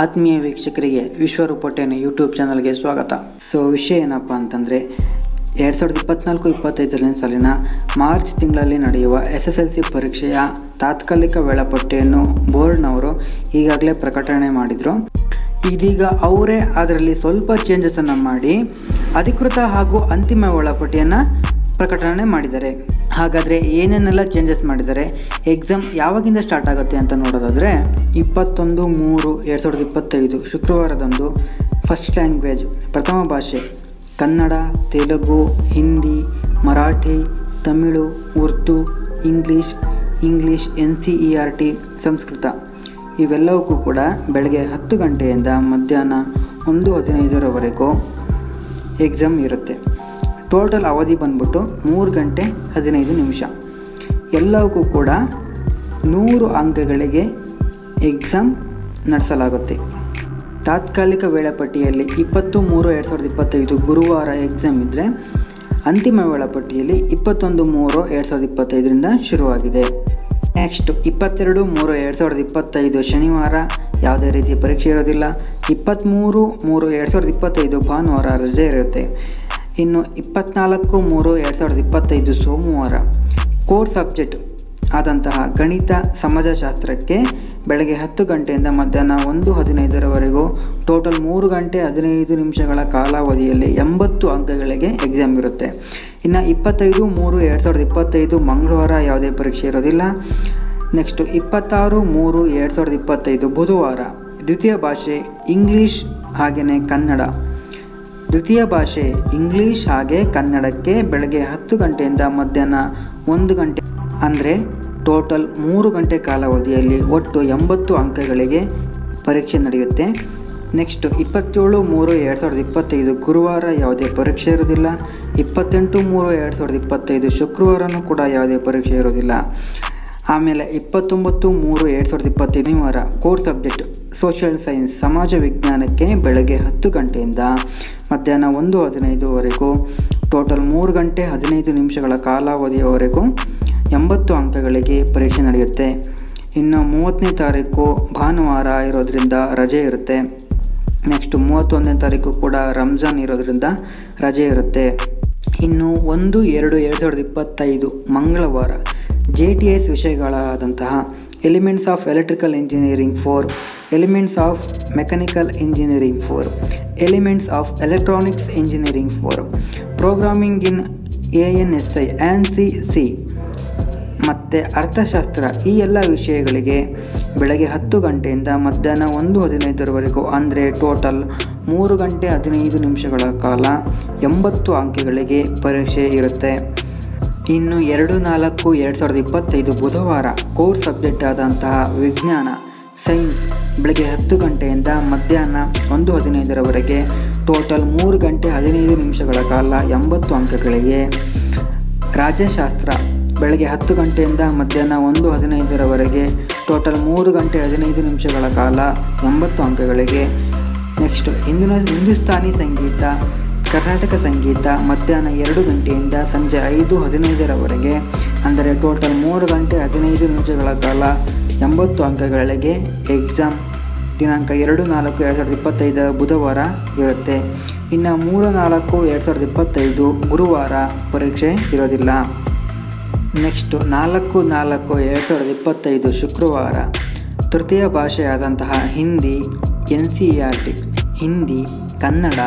ಆತ್ಮೀಯ ವೀಕ್ಷಕರಿಗೆ ವಿಶ್ವರೂಪಟೇನ ಯೂಟ್ಯೂಬ್ ಚಾನಲ್ಗೆ ಸ್ವಾಗತ. ಸೊ ವಿಷಯ ಏನಪ್ಪ ಅಂತಂದರೆ, ಎರಡು ಸಾವಿರದ ಇಪ್ಪತ್ನಾಲ್ಕು ಇಪ್ಪತ್ತೈದನೇ ಸಾಲಿನ ಮಾರ್ಚ್ ತಿಂಗಳಲ್ಲಿ ನಡೆಯುವ ಎಸ್ ಎಸ್ ಎಲ್ ಸಿ ಪರೀಕ್ಷೆಯ ತಾತ್ಕಾಲಿಕ ವೇಳಾಪಟ್ಟಿಯನ್ನು ಬೋರ್ಡ್ನವರು ಈಗಾಗಲೇ ಪ್ರಕಟಣೆ ಮಾಡಿದರು. ಇದೀಗ ಅವರೇ ಅದರಲ್ಲಿ ಸ್ವಲ್ಪ ಚೇಂಜಸನ್ನು ಮಾಡಿ, ಅಧಿಕೃತ ಹಾಗೂ ಅಂತಿಮ ವೇಳಾಪಟ್ಟಿಯನ್ನು ಪ್ರಕಟಣೆ ಮಾಡಿದ್ದಾರೆ. ಹಾಗಾದರೆ ಏನೇನೆಲ್ಲ ಚೇಂಜಸ್ ಮಾಡಿದ್ದಾರೆ? ಎಕ್ಸಾಮ್ ಯಾವಾಗಿಂದ ಸ್ಟಾರ್ಟ್ ಆಗುತ್ತೆ ಅಂತ ನೋಡೋದಾದರೆ ಇಪ್ಪತ್ತೊಂದು ಮೂರು ಎರಡು ಸಾವಿರದ ಇಪ್ಪತ್ತೈದು ಶುಕ್ರವಾರದಂದು ಫಸ್ಟ್ ಲ್ಯಾಂಗ್ವೇಜ್ ಪ್ರಥಮ ಭಾಷೆ. Kannada, Telugu, Hindi, Marathi, Tamil, Urdu, English English, N C E R T Sanskrit. ಇವೆಲ್ಲವಕ್ಕೂ ಕೂಡ ಬೆಳಗ್ಗೆ ಹತ್ತು ಗಂಟೆಯಿಂದ ಮಧ್ಯಾಹ್ನ ಒಂದು ಹದಿನೈದರವರೆಗೂ ಎಕ್ಸಾಮ್ ಇರುತ್ತೆ. ಟೋಟಲ್ ಅವಧಿ ಬಂದ್ಬಿಟ್ಟು ಮೂರು ಗಂಟೆ ಹದಿನೈದು ನಿಮಿಷ. ಎಲ್ಲವಕ್ಕೂ ಕೂಡ ನೂರು ಅಂಕಗಳಿಗೆ ಎಕ್ಸಾಮ್ ನಡೆಸಲಾಗುತ್ತೆ. ತಾತ್ಕಾಲಿಕ ವೇಳಾಪಟ್ಟಿಯಲ್ಲಿ ಇಪ್ಪತ್ತು ಮೂರು ಎರಡು ಸಾವಿರದ ಇಪ್ಪತ್ತೈದು ಗುರುವಾರ ಎಕ್ಸಾಮ್ ಇದ್ದರೆ ಅಂತಿಮ ವೇಳಾಪಟ್ಟಿಯಲ್ಲಿ ಇಪ್ಪತ್ತೊಂದು ಮೂರು ಎರಡು ಸಾವಿರದ ಇಪ್ಪತ್ತೈದರಿಂದ ಶುರುವಾಗಿದೆ. ನೆಕ್ಸ್ಟ್ ಇಪ್ಪತ್ತೆರಡು ಮೂರು ಎರಡು ಸಾವಿರದ ಇಪ್ಪತ್ತೈದು ಶನಿವಾರ ಯಾವುದೇ ರೀತಿಯ ಪರೀಕ್ಷೆ ಇರೋದಿಲ್ಲ. ಇಪ್ಪತ್ತ್ಮೂರು ಮೂರು ಎರಡು ಸಾವಿರದ ಇಪ್ಪತ್ತೈದು ಭಾನುವಾರ ರಜೆ ಇರುತ್ತೆ. ಇನ್ನು ಇಪ್ಪತ್ನಾಲ್ಕು ಮೂರು ಎರಡು ಸಾವಿರದ ಇಪ್ಪತ್ತೈದು ಸೋಮವಾರ ಕೋರ್ ಸಬ್ಜೆಕ್ಟ್ ಆದಂತಹ ಗಣಿತ ಸಮಾಜಶಾಸ್ತ್ರಕ್ಕೆ ಬೆಳಗ್ಗೆ ಹತ್ತು ಗಂಟೆಯಿಂದ ಮಧ್ಯಾಹ್ನ ಒಂದು ಹದಿನೈದರವರೆಗೂ ಟೋಟಲ್ ಮೂರು ಗಂಟೆ ಹದಿನೈದು ನಿಮಿಷಗಳ ಕಾಲಾವಧಿಯಲ್ಲಿ ಎಂಬತ್ತು ಅಂಕಗಳಿಗೆ ಎಕ್ಸಾಮ್ ಇರುತ್ತೆ. ಇನ್ನು ಇಪ್ಪತ್ತೈದು ಮೂರು ಎರಡು ಸಾವಿರದ ಇಪ್ಪತ್ತೈದು ಮಂಗಳವಾರ ಯಾವುದೇ ಪರೀಕ್ಷೆ ಇರೋದಿಲ್ಲ. ನೆಕ್ಸ್ಟು ಇಪ್ಪತ್ತಾರು ಮೂರು ಎರಡು ಸಾವಿರದ ಇಪ್ಪತ್ತೈದು ಬುಧವಾರ ದ್ವಿತೀಯ ಭಾಷೆ ಇಂಗ್ಲೀಷ್ ಹಾಗೆಯೇ ಕನ್ನಡ. ದ್ವಿತೀಯ ಭಾಷೆ ಇಂಗ್ಲೀಷ್ ಹಾಗೆ ಕನ್ನಡಕ್ಕೆ ಬೆಳಗ್ಗೆ ಹತ್ತು ಗಂಟೆಯಿಂದ ಮಧ್ಯಾಹ್ನ ಒಂದು ಗಂಟೆ ಅಂದರೆ ಟೋಟಲ್ ಮೂರು ಗಂಟೆ ಕಾಲಾವಧಿಯಲ್ಲಿ ಒಟ್ಟು ಎಂಬತ್ತು ಅಂಕಗಳಿಗೆ ಪರೀಕ್ಷೆ ನಡೆಯುತ್ತೆ. ನೆಕ್ಸ್ಟು ಇಪ್ಪತ್ತೇಳು ಮೂರು ಎರಡು ಸಾವಿರದ ಇಪ್ಪತ್ತೈದು ಗುರುವಾರ ಯಾವುದೇ ಪರೀಕ್ಷೆ ಇರೋದಿಲ್ಲ ಇಪ್ಪತ್ತೆಂಟು ಮೂರು ಎರಡು ಸಾವಿರದ ಇಪ್ಪತ್ತೈದು ಶುಕ್ರವಾರನೂ ಕೂಡ ಯಾವುದೇ ಪರೀಕ್ಷೆ ಇರೋದಿಲ್ಲ ಆಮೇಲೆ ಇಪ್ಪತ್ತೊಂಬತ್ತು ಮೂರು ಎರಡು ಸಾವಿರದ ಇಪ್ಪತ್ತೈದು ಶನಿವಾರ ಕೋರ್ ಸಬ್ಜೆಕ್ಟ್ ಸೋಷಿಯಲ್ ಸೈನ್ಸ್ ಸಮಾಜ ವಿಜ್ಞಾನಕ್ಕೆ ಬೆಳಗ್ಗೆ ಹತ್ತು ಗಂಟೆಯಿಂದ ಮಧ್ಯಾಹ್ನ ಒಂದು ಹದಿನೈದುವರೆಗೂ. ಟೋಟಲ್ ಮೂರು ಗಂಟೆ ಹದಿನೈದು ನಿಮಿಷಗಳ ಕಾಲಾವಧಿಯವರೆಗೂ ಎಂಬತ್ತು ಅಂಕಗಳಿಗೆ ಪರೀಕ್ಷೆ ನಡೆಯುತ್ತೆ. ಇನ್ನು ಮೂವತ್ತನೇ ತಾರೀಕು ಭಾನುವಾರ ಇರೋದರಿಂದ ರಜೆ ಇರುತ್ತೆ. ನೆಕ್ಸ್ಟ್ ಮೂವತ್ತೊಂದನೇ ತಾರೀಕು ಕೂಡ ರಂಜಾನ್ ಇರೋದರಿಂದ ರಜೆ ಇರುತ್ತೆ. ಇನ್ನು ಒಂದು ಎರಡು ಎರಡು ಸಾವಿರದ ಇಪ್ಪತ್ತೈದು ಮಂಗಳವಾರ J T S ವಿಷಯಗಳಾದಂತಹ elements of electrical engineering four, elements of mechanical engineering four, elements of electronics engineering four, programming in A N S I and C C. ಮತ್ತು ಅರ್ಥಶಾಸ್ತ್ರ ಈ ಎಲ್ಲ ವಿಷಯಗಳಿಗೆ ಬೆಳಗ್ಗೆ ಹತ್ತು ಗಂಟೆಯಿಂದ ಮಧ್ಯಾಹ್ನ ಒಂದು ಹದಿನೈದರವರೆಗೂ, ಅಂದರೆ ಟೋಟಲ್ ಮೂರು ಗಂಟೆ ಹದಿನೈದು ನಿಮಿಷಗಳ ಕಾಲ ಎಂಬತ್ತು ಅಂಕೆಗಳಿಗೆ ಪರೀಕ್ಷೆ ಇರುತ್ತೆ. ಇನ್ನು ಎರಡು ನಾಲ್ಕು ಎರಡು ಸಾವಿರದ ಇಪ್ಪತ್ತೈದು ಬುಧವಾರ ಕೋರ್ ಸಬ್ಜೆಕ್ಟ್ ಆದಂತಹ ವಿಜ್ಞಾನ ಸೈನ್ಸ್ ಬೆಳಗ್ಗೆ ಹತ್ತು ಗಂಟೆಯಿಂದ ಮಧ್ಯಾಹ್ನ ಒಂದು ಹದಿನೈದರವರೆಗೆ ಟೋಟಲ್ ಮೂರು ಗಂಟೆ ಹದಿನೈದು ನಿಮಿಷಗಳ ಕಾಲ ಎಂಬತ್ತು ಅಂಕಗಳಿಗೆ. ರಾಜ್ಯಶಾಸ್ತ್ರ ಬೆಳಗ್ಗೆ ಹತ್ತು ಗಂಟೆಯಿಂದ ಮಧ್ಯಾಹ್ನ ಒಂದು ಹದಿನೈದರವರೆಗೆ ಟೋಟಲ್ ಮೂರು ಗಂಟೆ ಹದಿನೈದು ನಿಮಿಷಗಳ ಕಾಲ ಎಂಬತ್ತು ಅಂಕಗಳಿಗೆ. ನೆಕ್ಸ್ಟ್ ಹಿಂದಿನ ಹಿಂದೂಸ್ತಾನಿ ಸಂಗೀತ ಕರ್ನಾಟಕ ಸಂಗೀತ ಮಧ್ಯಾಹ್ನ ಎರಡು ಗಂಟೆಯಿಂದ ಸಂಜೆ ಐದು ಹದಿನೈದರವರೆಗೆ, ಅಂದರೆ ಟೋಟಲ್ ಮೂರು ಗಂಟೆ ಹದಿನೈದು ನಿಮಿಷಗಳ ಕಾಲ, ಎಂಬತ್ತು ಅಂಕಗಳಿಗೆ ಎಕ್ಸಾಮ್ ದಿನಾಂಕ ಎರಡು ನಾಲ್ಕು ಎರಡು ಸಾವಿರದ ಇಪ್ಪತ್ತೈದು ಬುಧವಾರ ಇರುತ್ತೆ. ಇನ್ನು ಮೂರು ನಾಲ್ಕು ಎರಡು ಸಾವಿರದ ಇಪ್ಪತ್ತೈದು ಗುರುವಾರ ಪರೀಕ್ಷೆ ಇರೋದಿಲ್ಲ. ನೆಕ್ಸ್ಟು ನಾಲ್ಕು ನಾಲ್ಕು ಎರಡು ಸಾವಿರದ ಇಪ್ಪತ್ತೈದು ಶುಕ್ರವಾರ. ತೃತೀಯ ಭಾಷೆಯಾದಂತಹ Hindi N C R T Hindi, Kannada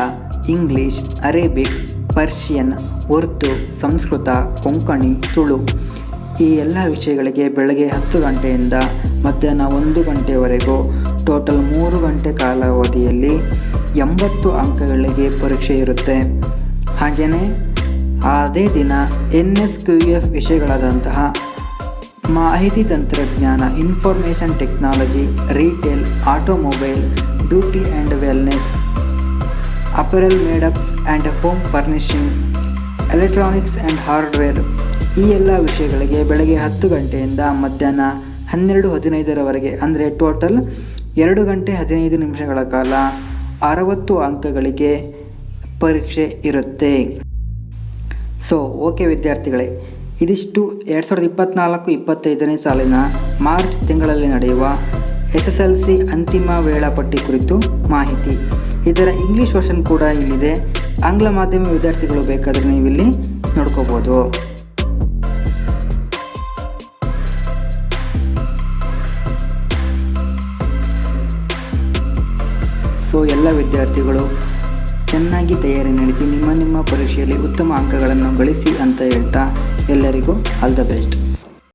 English, Arabic, Persian, Urdu, Sanskrit, Konkani, Tulu ಈ ಎಲ್ಲ ವಿಷಯಗಳಿಗೆ ಬೆಳಗ್ಗೆ ಹತ್ತು ಗಂಟೆಯಿಂದ ಮಧ್ಯಾಹ್ನ ಒಂದು ಗಂಟೆವರೆಗೂ ಟೋಟಲ್ ಮೂರು ಗಂಟೆ ಕಾಲಾವಧಿಯಲ್ಲಿ ಎಂಬತ್ತು ಅಂಕಗಳಿಗೆ ಪರೀಕ್ಷೆ ಇರುತ್ತೆ. ಹಾಗೆಯೇ ಅದೇ ದಿನ ಎನ್ ಎಸ್ ಕ್ಯೂ ಎಫ್ ವಿಷಯಗಳಾದಂತಹ ಮಾಹಿತಿ ತಂತ್ರಜ್ಞಾನ, information technology, retail, automobile, beauty and wellness apparel madeups and home furnishing electronics and hardware ಈ ಎಲ್ಲ ವಿಷಯಗಳಿಗೆ ಬೆಳಗ್ಗೆ ಹತ್ತು ಗಂಟೆಯಿಂದ ಮಧ್ಯಾಹ್ನ ಹನ್ನೆರಡು ಹದಿನೈದರವರೆಗೆ, ಅಂದರೆ ಟೋಟಲ್ ಎರಡು ಗಂಟೆ ಹದಿನೈದು ನಿಮಿಷಗಳ ಕಾಲ ಅರವತ್ತು ಅಂಕಗಳಿಗೆ ಪರೀಕ್ಷೆ ಇರುತ್ತೆ. ಸೊ ಓಕೆ ವಿದ್ಯಾರ್ಥಿಗಳೇ, ಇದಿಷ್ಟು ಎರಡು ಸಾವಿರದ ಇಪ್ಪತ್ತ್ನಾಲ್ಕು ಇಪ್ಪತ್ತೈದನೇ ಸಾಲಿನ ಮಾರ್ಚ್ ತಿಂಗಳಲ್ಲಿ ನಡೆಯುವ ಎಸ್ ಎಸ್ ಎಲ್ ಸಿ ಅಂತಿಮ ವೇಳಾಪಟ್ಟಿ ಕುರಿತು ಮಾಹಿತಿ. ಇದರ ಇಂಗ್ಲೀಷ್ ವರ್ಷನ್ ಕೂಡ ಇಲ್ಲಿದೆ. ಆಂಗ್ಲ ಮಾಧ್ಯಮ ವಿದ್ಯಾರ್ಥಿಗಳು ಬೇಕಾದರೆ ನೀವಿಲ್ಲಿ ನೋಡ್ಕೋಬೋದು. ಸೊ, ಎಲ್ಲ ವಿದ್ಯಾರ್ಥಿಗಳು, ಚೆನ್ನಾಗಿ ತಯಾರಿ ನಡೆಸಿ ನಿಮ್ಮ ನಿಮ್ಮ ಪರೀಕ್ಷೆಯಲ್ಲಿ ಉತ್ತಮ ಅಂಕಗಳನ್ನು ಗಳಿಸಿ ಅಂತ ಹೇಳ್ತಾ ಎಲ್ಲರಿಗೂ ಆಲ್ ದ ಬೆಸ್ಟ್.